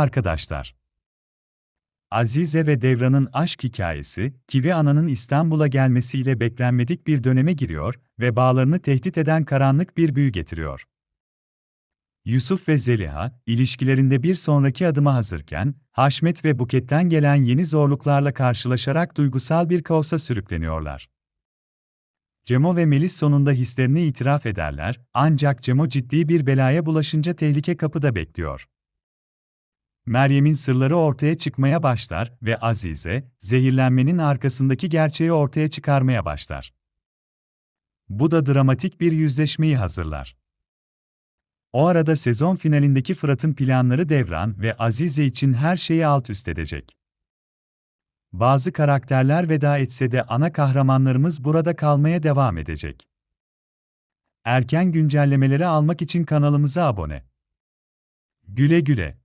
Arkadaşlar Azize ve Devran'ın aşk hikayesi, Kivi Ana'nın İstanbul'a gelmesiyle beklenmedik bir döneme giriyor ve bağlarını tehdit eden karanlık bir büyü getiriyor. Yusuf ve Zeliha, ilişkilerinde bir sonraki adıma hazırken, Haşmet ve Buket'ten gelen yeni zorluklarla karşılaşarak duygusal bir kaosa sürükleniyorlar. Cemo ve Melis sonunda hislerini itiraf ederler, ancak Cemo ciddi bir belaya bulaşınca tehlike kapıda bekliyor. Meryem'in sırları ortaya çıkmaya başlar ve Azize, zehirlenmenin arkasındaki gerçeği ortaya çıkarmaya başlar. Bu da dramatik bir yüzleşmeyi hazırlar. O arada sezon finalindeki Fırat'ın planları Devran ve Azize için her şeyi alt üst edecek. Bazı karakterler veda etse de ana kahramanlarımız burada kalmaya devam edecek. Erken güncellemeleri almak için kanalımıza abone. Güle güle.